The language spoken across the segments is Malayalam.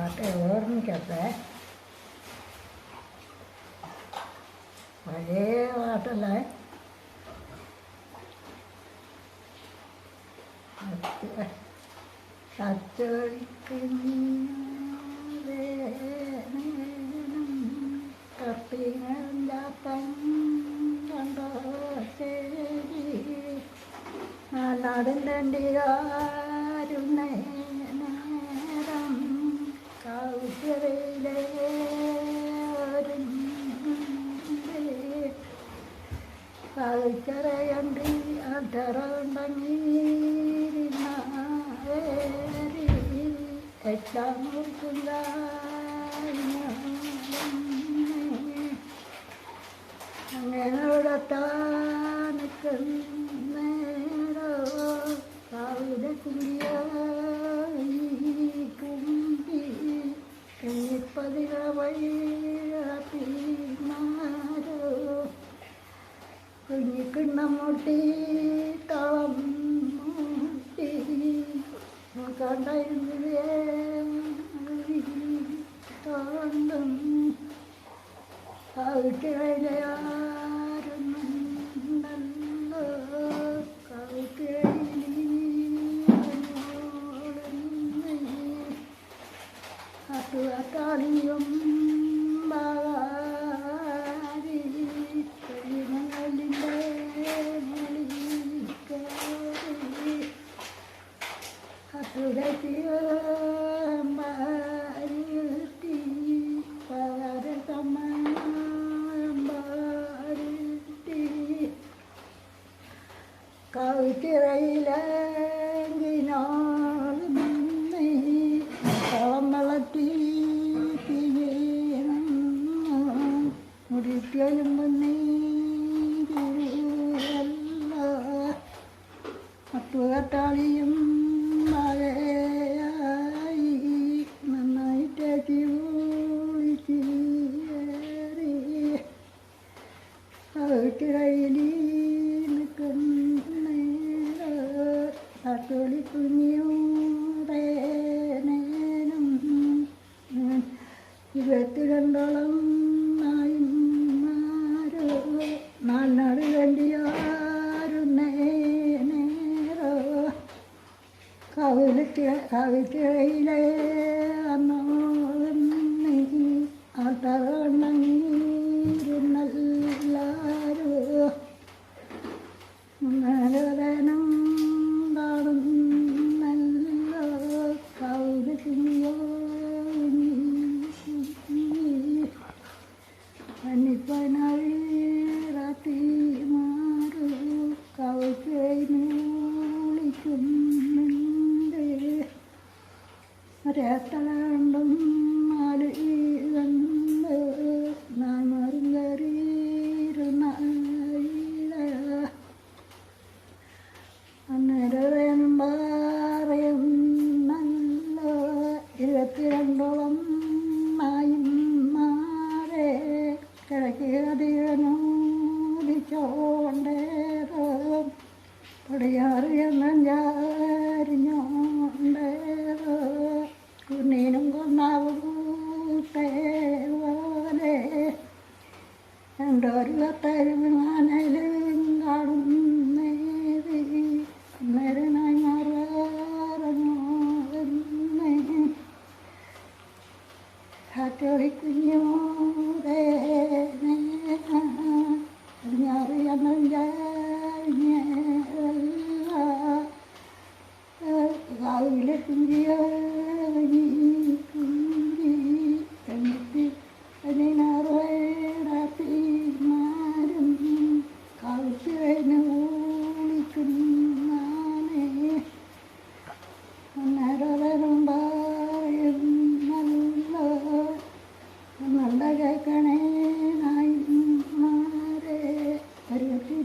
ആട്ടെ ഓർമ്മിക്കട്ടെ പഴയ പാട്ടല്ലേ? നാടിന്റെ നേരം കൗശലയിലെ കൗച്ചറയണ്ടി അടറുണ്ടെങ്കിരി എല്ലാം അങ്ങനെ നിൽക്കുന്നേരോ കവിത കുഞ്ഞിയ കുമ്പി കഞ്ഞിപ്പതിക വഴിമാരോ കുഞ്ഞിക്കിണ്ണം മുട്ടി തളം മുട്ടി കണ്ടായിരുന്നില്ലേ തോണ്ടും കവിട്ടിഴയിലാരുന്നല്ലോ കവിത്തിറയിലെങ്കിനോളം കളം വളർത്തി മുടിക്കലും മറ്റുകട്ടാളിയും കവിലത്തി കവിത്തിഴയിലെ അന്നോളി ആട്ടറണ്ണീരുന്നല്ലാരോ നരനം പറയുന്നല്ലോ ഇരുപത്തിരണ്ടോളം നായിമാരെ കിഴക്കിയതിനോദിച്ചോണ്ടേരോ പടിയാറിയറിഞ്ഞോണ്ടേരോ കുന്നീനും രണ്ടൊരു കത്തരുമാനലും കാണുന്നേരി അന്നേരനായി മാറാറങ്ങോന്നേ കാറ്റോളി കുഞ്ഞോടെ രാവിലെ കുഞ്ചിയ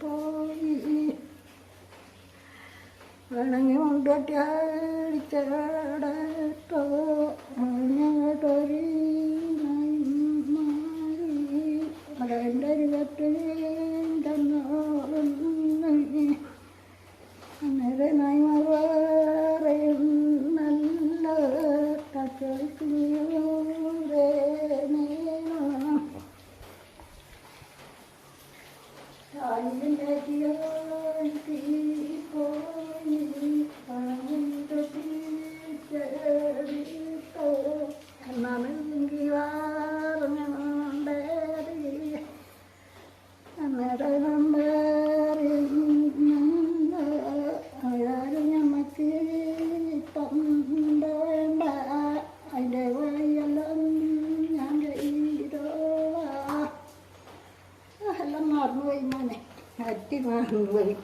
പോയി. വേണമെങ്കിൽ മുണ്ടൊട്ടിയാടിച്ചടത്തോ മഞ്ഞടൊരി അതെന്റെ രൂപത്തിലേ my leg.